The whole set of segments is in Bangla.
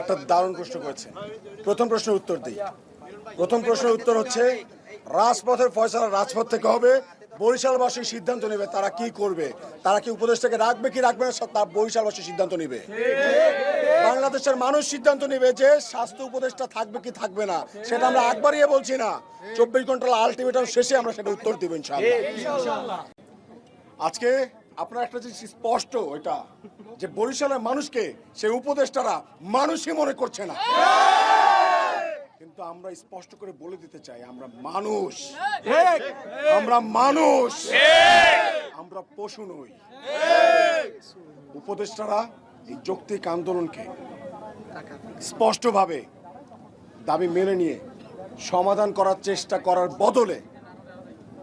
একটা দারুণ প্রশ্ন করেছে। প্রথম প্রশ্নের উত্তর দিই। প্রথম প্রশ্নের উত্তর হচ্ছে, রাজপথের ফয়সালা রাজপথ থেকে হবে, বরিশালবাসী সিদ্ধান্ত নেবে তারা কি করবে, তারা কি উপদেশটাকে রাখবে কি রাখবে না তার বরিশালবাসী সিদ্ধান্ত নেবে। বাংলাদেশের মানুষ সিদ্ধান্ত নেবে যে স্বাস্থ্য উপদেশটা থাকবে কি থাকবে না, সেটা আমরা একবারই বলছি না। চব্বিশ ঘণ্টার আলটিমেটাম শেষে আমরা সেটা উত্তর দিব ইনশাআল্লাহ। আজকে আপনার একটা জিনিস স্পষ্ট এটা যে বরিশালের মানুষকে সেই উপদেষ্টারা মানুষই মনে করছে না। কিন্তু আমরা স্পষ্ট করে বলে দিতে চাই, আমরা মানুষ। আমরা মানুষ। আমরা পশু নই। উপদেষ্টারা এই যৌক্তিক আন্দোলনকে স্পষ্টভাবে দাবি মেনে নিয়ে সমাধান করার চেষ্টা করার বদলে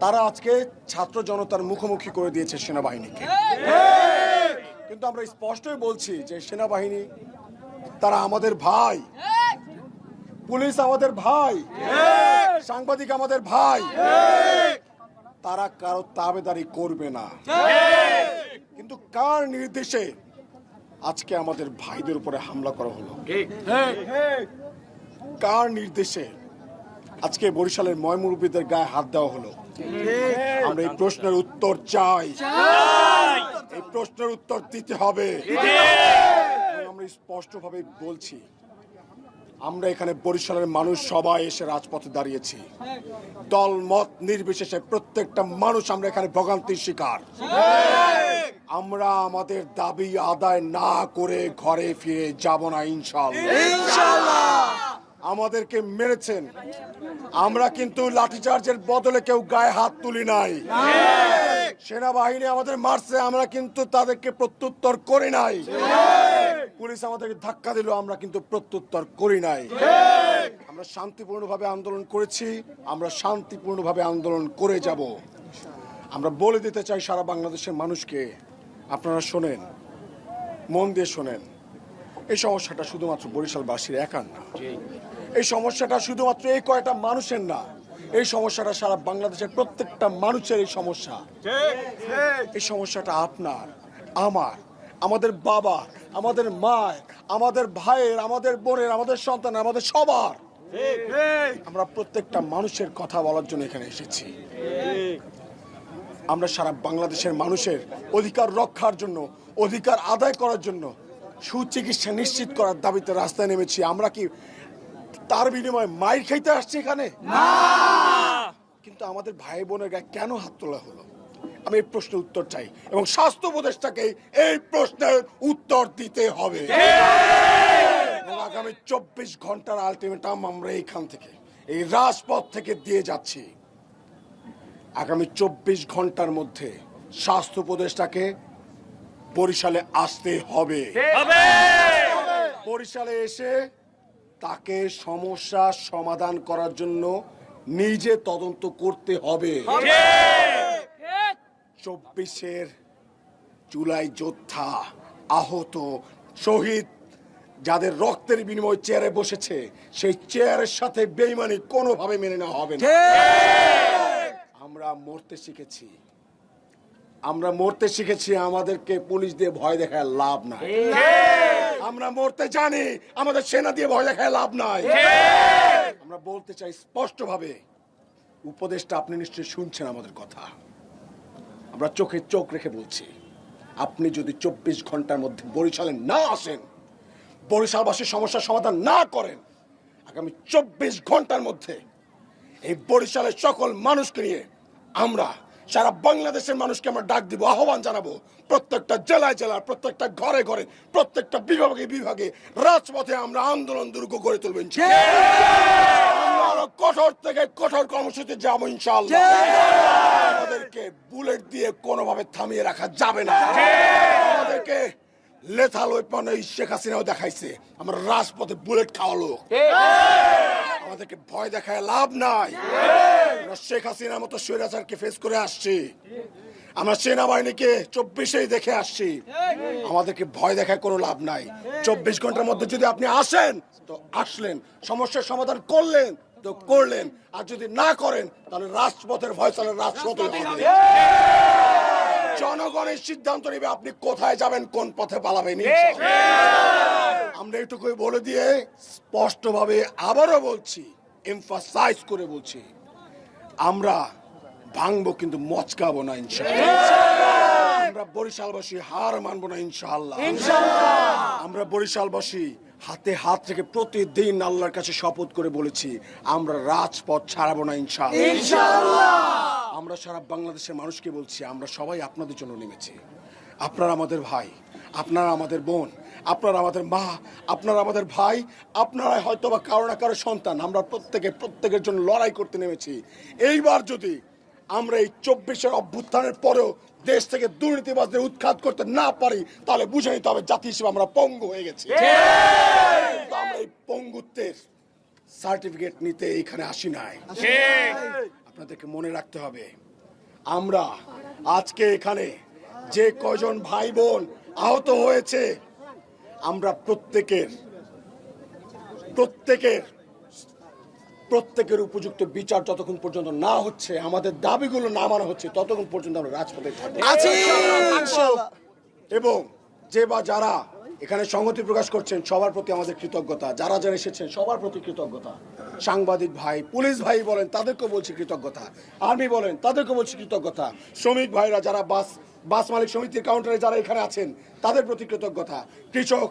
তারা আজকে ছাত্র জনতার মুখোমুখি করে দিয়েছে সেনাবাহিনীকে। কিন্তু আমরা স্পষ্টই বলছি যে সেনাবাহিনী তারা আমাদের ভাই। পুলিশ আমাদের ভাই। সাংবাদিক আমাদের ভাই। তারা কারও তাবেদারি করবে না। কিন্তু কার নির্দেশে আজকে আমাদের ভাইদের উপরে হামলা করা হলো? কার নির্দেশে আজকে বরিশালের ময়মুরব্বীদের গায়ে হাত দেওয়া হলো। আমরা এই প্রশ্নের উত্তর চাই। এই প্রশ্নের উত্তর দিতে হবে। আমরা স্পষ্টভাবে বলছি, আমরা এখানে বরিশালের মানুষ সবাই এসে রাজপথে দাঁড়িয়েছি। দল মত নির্বিশেষে প্রত্যেকটা মানুষ আমরা এখানে ভোগান্তির শিকার। আমরা আমাদের দাবি আদায় না করে ঘরে ফিরে যাব না ইনশাল্লাহ। আমাদেরকে মেরেছেন। আমরা কিন্তু লাঠিচার্জের বদলে কেউ গায়ে হাত তুলি নাই। সেনাবাহিনী আমাদের মারছে, আমরা কিন্তু তাদেরকে প্রত্যুত্তর করি নাই। পুলিশ আমাদেরকে ধাক্কা দিল, আমরা কিন্তু প্রত্যুত্তর করি নাই। আমরা শান্তিপূর্ণভাবে আন্দোলন করেছি, আমরা শান্তিপূর্ণভাবে আন্দোলন করে যাব। আমরা বলে দিতে চাই সারা বাংলাদেশের মানুষকে, আপনারা শোনেন, মন দিয়ে শোনেন। এই সমস্যাটা শুধুমাত্র বরিশালবাসীর একার না। এই সমস্যাটা শুধুমাত্র এই কয়টা মানুষের না এই সমস্যাটা সারা বাংলাদেশের প্রত্যেকটা মানুষের এই সমস্যা। এই সমস্যাটা আপনার আমার আমাদের বাবা আমাদের মায়ের আমাদের ভাইয়ের আমাদের বোনের আমাদের সন্তান আমাদের সবার। আমরা প্রত্যেকটা মানুষের কথা বলার জন্য এখানে এসেছি। আমরা সারা বাংলাদেশের মানুষের অধিকার রক্ষার জন্য অধিকার আদায় করার জন্য সুচিকিৎসা নিশ্চিত করার দাবিতে রাস্তায় নেমেছি। আমরা কি তার বিনিময়ে মাইর খাইতে আসছি এখানে? কিন্তু আমাদের ভাই বোনের গায়ে কেন হাত তোলা হলো? আমি এই প্রশ্নের উত্তর চাই এবং স্বাস্থ্য উপদেষ্টাকে এই প্রশ্নের উত্তর দিতে হবে। আগামী চব্বিশ ঘণ্টার আলটিমেটাম আমরা এইখান থেকে এই রাজপথ থেকে দিয়ে যাচ্ছি। আগামী চব্বিশ ঘণ্টার মধ্যে স্বাস্থ্য উপদেষ্টাকে বরিশালে আসতে হবে। বরিশালে এসে তাকে সমস্যা সমাধান করার জন্য নিজে তদন্ত করতে হবে। চব্বিশের জুলাই যোদ্ধা আহত শহীদ যাদের রক্তের বিনিময় চেয়ারে বসেছে সেই চেয়ারের সাথে বেইমানি কোনোভাবে মেনে নেওয়া হবে না। আমরা মরতে শিখেছি। আমরা মরতে শিখেছি আমাদেরকে পুলিশ দিয়ে ভয় দেখায় লাভ নাই। আমরা মরতে জানি আমাদের সেনা দিয়ে ভয় দেখায় লাভ নাই। আমরা বলতে চাই স্পষ্টভাবে উপদেশটা আপনি নিশ্চয়ই শুনছেন আমাদের কথা। আমরা চোখে চোখ রেখে বলছি আপনি যদি চব্বিশ ঘণ্টার মধ্যে বরিশালে না আসেন বরিশালবাসীর সমস্যার সমাধান না করেন আগামী চব্বিশ ঘণ্টার মধ্যে এই বরিশালের সকল মানুষকে নিয়ে আমরা সারা বাংলাদেশের মানুষকে আমরা ডাক দিব আহ্বান জানাব প্রত্যেকটা জেলায় জেলায় প্রত্যেকটা ঘরে ঘরে প্রত্যেকটা বিভাগে বিভাগে রাজপথে আমরা আন্দোলন দুর্গ গড়ে তুলবো ইনশাআল্লাহ। আমরা আরও কঠোর থেকে কঠোর কর্মসূচি যাব ইনশাল্লাহ আমাদেরকে বুলেট দিয়ে কোনোভাবে থামিয়ে রাখা যাবে না। আমাদেরকে লেথাল ওয়েপন এই শেখ হাসিনাও দেখাইছে আমরা রাজপথে বুলেট খাওয়ালো আমাদেরকে ভয় দেখায় লাভ নাই। শেখ হাসিনার মতো স্বৈরাচারকে ফেস করে আসছি। আমরা সেনাবাহিনীকে চব্বিশেই দেখে আসছি। আমাদেরকে ভয় দেখায় কোনো লাভ নাই। চব্বিশ ঘণ্টার মধ্যে যদি আপনি আসেন, তো আসলেন। সমস্যার সমাধান করলেন, তো করলেন। আর যদি না করেন, তাহলে রাজপথের ফয়সালের রাজপথ হবে জনগণের সিদ্ধান্ত নেবে আপনি কোথায় যাবেন, কোন পথে পালাবেন। আমরা এটুকুই বলে দিয়ে স্পষ্টভাবে আবারও বলছি এমফাসাইজ করে বলছি আমরা ভাঙবো কিন্তু মচকাবো না ইনশাআল্লাহ। আমরা বরিশালবাসী হার মানবো না ইনশাআল্লাহ। আমরা বরিশালবাসী হাতে হাত রেখে প্রতিদিন আল্লাহর কাছে শপথ করে বলেছি আমরা রাজপথ ছাড়াবো না ইনশাআল্লাহ! আমরা সারা বাংলাদেশের মানুষকে বলছি আমরা সবাই আপনাদের জন্য নেমেছি। আপনারা আমাদের ভাই আপনারা আমাদের বোন আপনারা আমাদের মা আপনারা আমাদের ভাই আপনারা হয়তো বা কারও না কারও সন্তান। আমরা প্রত্যেকে প্রত্যেকের জন্য লড়াই করতে নেমেছি। এইবার যদি আমরা এই চব্বিশের অভ্যুত্থানের পরেও দেশ থেকে দুর্নীতিবাজদের উৎখাত করতে না পারি তাহলে বুঝে নিতে হবে জাতি হিসেবে আমরা পঙ্গু হয়ে গেছি। আমরা এই পঙ্গুত্বের সার্টিফিকেট নিতে এখানে আসি নাই। আপনাদেরকে মনে রাখতে হবে আমরা আজকে এখানে যে কজন ভাই বোন আহত হয়েছে আমরা প্রত্যেকের প্রত্যেকের প্রত্যেকের উপযুক্ত বিচার যতক্ষণ পর্যন্ত না হচ্ছে আমাদের দাবিগুলো না মানা হচ্ছে ততক্ষণ পর্যন্ত আমরা রাজপথে থাকব। আছি! এবং যে বা যারা এখানে সংহতি প্রকাশ করছেন সবার প্রতি আমাদের কৃতজ্ঞতা। যারা যারা এসেছেন, সবার প্রতি কৃতজ্ঞতা। সাংবাদিক ভাই, পুলিশ ভাই বলেন, তাদেরকেও বলছি কৃতজ্ঞতা। আর্মি বলেন, তাদেরকেও বলছি কৃতজ্ঞতা। শ্রমিক ভাইরা যারা বাস বাস মালিক সমিতির কাউন্টারে যারা এখানে আছেন, তাদের প্রতি কৃতজ্ঞতা। কৃষক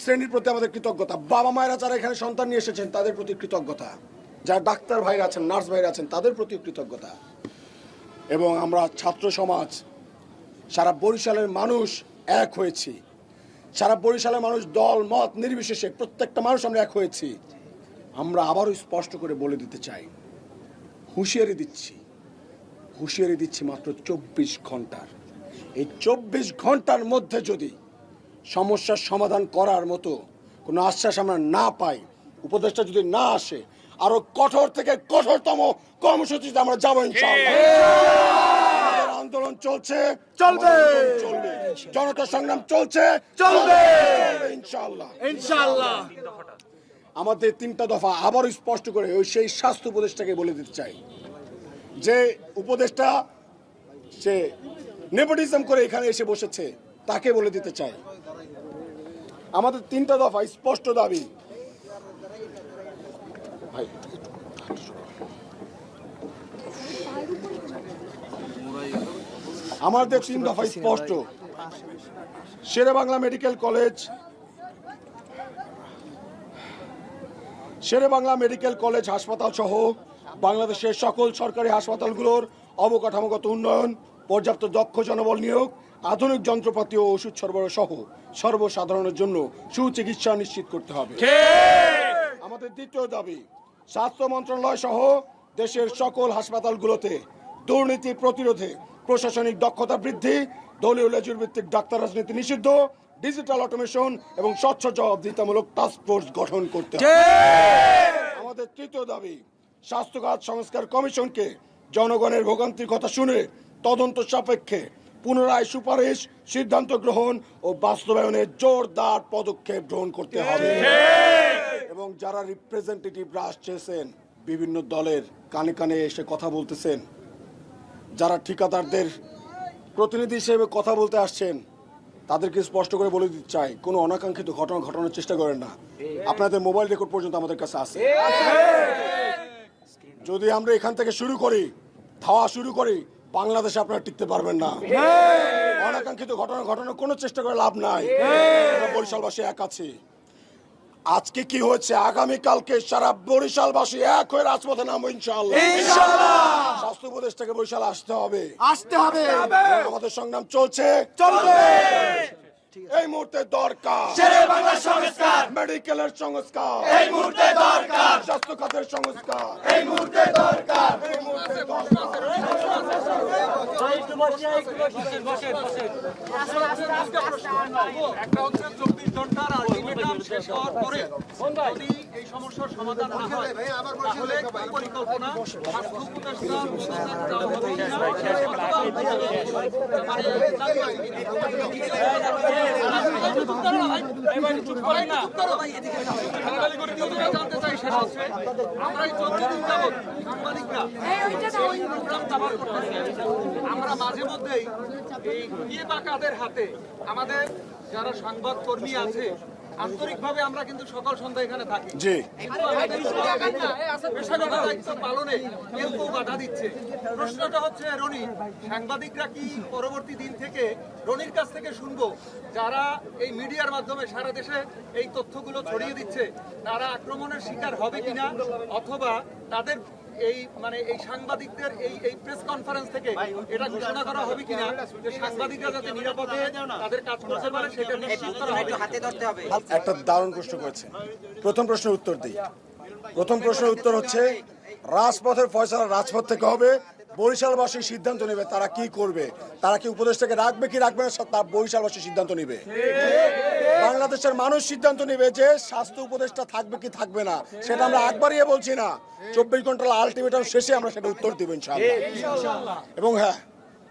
শ্রেণির প্রতি আমাদের কৃতজ্ঞতা। বাবা মায়েরা যারা এখানে সন্তান নিয়ে এসেছেন, তাদের প্রতি কৃতজ্ঞতা। যারা ডাক্তার ভাইরা আছেন, নার্স ভাইরা আছেন, তাদের প্রতি কৃতজ্ঞতা। এবং আমরা ছাত্র সমাজ, সারা বরিশালের মানুষ এক হয়েছি। সারা বরিশালের মানুষ দল, মত নির্বিশেষে প্রত্যেকটা মানুষ আমরা এক হয়েছি। আমরা আবারও স্পষ্ট করে বলে দিতে চাই, হুঁশিয়ারি দিচ্ছি হুঁশিয়ারি দিচ্ছি মাত্র চব্বিশ ঘণ্টার। এই চব্বিশ ঘণ্টার মধ্যে যদি সমস্যার সমাধান করার মতো কোনো আশ্বাস আমরা না পাই উপদেশটা যদি না আসে, আরও কঠোর থেকে কঠোরতম কর্মসূচিতে আমরা যাব আন্দোলন চলছে চলবে। চলবে। জনতা সংগ্রাম চলছে চলবে। ইনশাআল্লাহ। ইনশাআল্লাহ। আমাদের তিনটা দফা আবার স্পষ্ট করে ওই সেই স্বাস্থ্য উপদেষ্টাকে বলে দিতে চাই। যে উপদেষ্টা সে নেপোটিজম করে এখানে এসে বসেছে তাকে বলে দিতে চাই। আমাদের তিনটা দফা স্পষ্ট দাবি। ভাই আমাদের তিন দফা স্পষ্ট। Sher-e Bangla medical college. Sher-e Bangla medical college হাসপাতাল সহ বাংলাদেশের সকল সরকারি হাসপাতালগুলোর অবকাঠামোগত উন্নয়ন পর্যাপ্ত দক্ষ জনবল নিয়োগ আধুনিক যন্ত্রপাতি ও ওষুধ সরবরাহ সহ সর্বসাধারণের জন্য সুচিকিৎসা নিশ্চিত করতে হবে। আমাদের দ্বিতীয় দাবি স্বাস্থ্য মন্ত্রণালয় সহ দেশের সকল হাসপাতালগুলোতে দুর্নীতি প্রতিরোধে প্রশাসনিক দক্ষতা বৃদ্ধি দলীয় লেজুর ভিত্তিক ডাক্তার রাজনীতি নিষিদ্ধ ডিজিটাল অটোমেশন এবং স্বচ্ছ জবাবদিহিতামূলক টাস্ক ফোর্স গঠন করতে হবে। আমাদের তৃতীয় দাবি স্বাস্থ্যখাত সংস্কার কমিশনকে জনগণের ভোগান্তির কথা শুনে তদন্ত সাপেক্ষে পুনরায় সুপারিশ সিদ্ধান্ত গ্রহণ ও বাস্তবায়নে জোরদার পদক্ষেপ গ্রহণ করতে হবে। এবং যারা রিপ্রেজেন্টেটিভরা আসছেন বিভিন্ন দলের কানে কানে এসে কথা বলতেছেন যারা ঠিকাদারদের প্রতিনিধি হিসেবে কথা বলতে আসছেন, তাদেরকে স্পষ্ট করে বলে দিতে চাই, কোনো অনাকাঙ্ক্ষিত ঘটনা ঘটানোর চেষ্টা করেন না। আপনাদের মোবাইল রেকর্ড পর্যন্ত আমাদের কাছে আছে। যদি আমরা এখান থেকে শুরু করি, ধাওয়া শুরু করি, বাংলাদেশে আপনারা টিকতে পারবেন না। অনাকাঙ্ক্ষিত ঘটনা ঘটানোর কোনো চেষ্টা করে লাভ নাই। বরিশালবাসী এক আছি। আজকে কি হয়েছে? আগামী কালকে সারা বরিশালবাসী এক হয়ে রাজপথে নামবো ইনশাআল্লাহ! স্বাস্থ্য উপদেষ্টাকে বরিশাল আসতে হবে। আসতে হবে। আমাদের সংগ্রাম চলছে। চলবে। এই মুহূর্তে দরকার শেরে বাংলা সংস্কার মেডিকেলের সংস্কার এই মুহূর্তে দরকার স্বাস্থ্য খাতের সংস্কার এই মুহূর্তে দরকার এই মুহূর্তে দরকার একটা হচ্ছে চব্বিশ ঘণ্টার আলটিমেটাম শেষ হওয়ার পরে যদি এই সমস্যার সমাধান না হয় তাহলে পরিকল্পনা স্বাস্থ্য উপদেষ্টা আমরা মাঝে মধ্যেই এই বাকাদের হাতে আমাদের যারা সংবাদ কর্মী আছে আন্তরিকভাবে আমরা কিন্তু সকাল সন্ধ্যা এখানে থাকি। জি। পেশাগত দায়িত্ব পালনে কেউ কেউ বাধা দিচ্ছে। প্রশ্নটা হচ্ছে রনি সাংবাদিকরা কি পরবর্তী দিন থেকে রনির কাছ থেকে শুনব? যারা এই মিডিয়ার মাধ্যমে সারা দেশে এই তথ্যগুলো ছড়িয়ে দিচ্ছে তারা আক্রমণের শিকার হবে কিনা? অথবা তাদের এই মানে এই সাংবাদিকদের এই এই প্রেস কনফারেন্স থেকে এটা ঘোষণা করা হবে কিনা? যে সাংবাদিকরা যাতে নিরাপদে তাদের কাজ করতে পারে সেটা নিশ্চিত করা হবে। হাতে ধরতে হবে। একটা দারুণ প্রশ্ন করেছে। প্রথম প্রশ্নের উত্তর দিই। প্রথম প্রশ্নের উত্তর হচ্ছে রাজপথের ফয়সালা রাজপথ থেকে হবে। বরিশালবাসী সিদ্ধান্ত নেবে তারা কি করবে। তারা কি উপদেশটাকে রাখবে কি রাখবে না তা বরিশালবাসী সিদ্ধান্ত নেবে। বাংলাদেশের মানুষ সিদ্ধান্ত নেবে যে স্বাস্থ্য উপদেশটা থাকবে কি থাকবে না। সেটা আমরা একবারই বলছি না। চব্বিশ ঘণ্টার আলটিমেটাম শেষে আমরা সেটা উত্তর দিব ইনশাআল্লাহ। এবং হ্যাঁ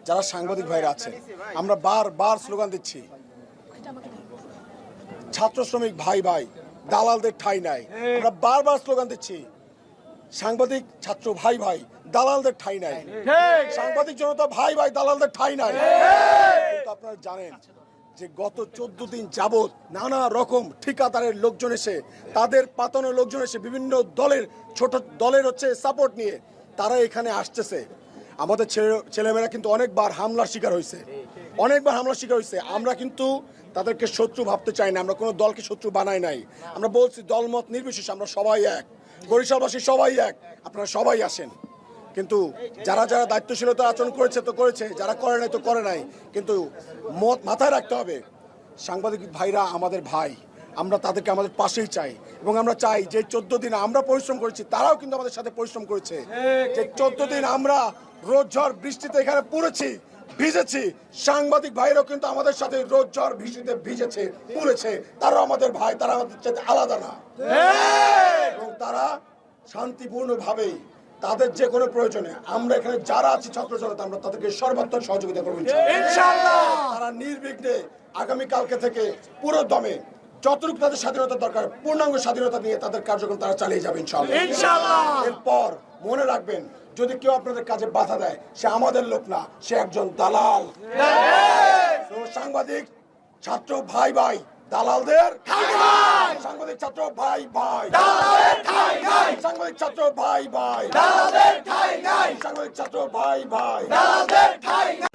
যারা সাংবাদিক ভাইরা আছেন আমরা বার বার স্লোগান দিচ্ছি। ছাত্র শ্রমিক ভাই ভাই দালালদের ঠাই নাই। আমরা বারবার স্লোগান দিচ্ছি। সাংবাদিক ছাত্র ভাই ভাই দালালদের ঠাই নাই। সাংবাদিক জনতা ভাই ভাই দালালদের ঠাই নাই। কিন্তু আপনারা জানেন যে গত চোদ্দ দিন যাবৎ নানা রকম ঠিকাদারের লোকজন এসে, তাদের পাতানো লোকজন এসে বিভিন্ন দলের, ছোট দলের হচ্ছে সাপোর্ট নিয়ে তারা এখানে আসতেছে। আমাদের ছেলে, ছেলেমেয়েরা কিন্তু অনেকবার হামলার শিকার হয়েছে। অনেকবার হামলার শিকার হয়েছে। আমরা কিন্তু তাদেরকে শত্রু ভাবতে চাই না। আমরা কোনো দলকে শত্রু বানাই নাই। আমরা বলছি দলমত নির্বিশেষে আমরা সবাই এক। বরিশালবাসী সবাই এক। আপনারা সবাই আসেন। কিন্তু যারা যারা দায়িত্বশীলতা আচরণ করেছে তো করেছে যারা করে নাই তো করে নাই। কিন্তু মত মাথায় রাখতে হবে সাংবাদিক ভাইরা আমাদের ভাই আমরা তাদেরকে আমাদের পাশেই চাই। এবং আমরা চাই যে চোদ্দ দিন আমরা পরিশ্রম করেছি তারাও কিন্তু আমাদের সাথে পরিশ্রম করেছে। যে চোদ্দ দিন আমরা রোদ ঝড় বৃষ্টিতে এখানে পড়েছি ভিজেছি সাংবাদিক ভাইরাও কিন্তু আমাদের সাথে রোদ ঝড় বৃষ্টিতে ভিজেছে পড়েছে। তারাও আমাদের ভাই তারা আমাদের সাথে আলাদা না। এবং তারা শান্তিপূর্ণ ভাবেই তাদের যে কোনো প্রয়োজনে আমরা এখানে যারা আছি ছাত্র জনতা আমরা তাদেরকে সর্বাত্মক সহযোগিতা করব তারা নির্বিঘ্নে আগামী কালকে থেকে পুরো দমে যতটুকু তাদের স্বাধীনতা দরকার পূর্ণাঙ্গ স্বাধীনতা নিয়ে তাদের কার্যক্রম তারা চালিয়ে যাবে ইনশাআল্লাহ। এরপর মনে রাখবেন যদি কেউ আপনাদের কাজে বাধা দেয় সে আমাদের লোক না সে একজন দালাল। সাংবাদিক ছাত্র ভাই ভাই দালালদের সাংবাদিক ছাত্র ভাই ভাই। সাংবাদিক ছাত্র ভাই ভাই। সাংবাদিক ছাত্র ভাই ভাই।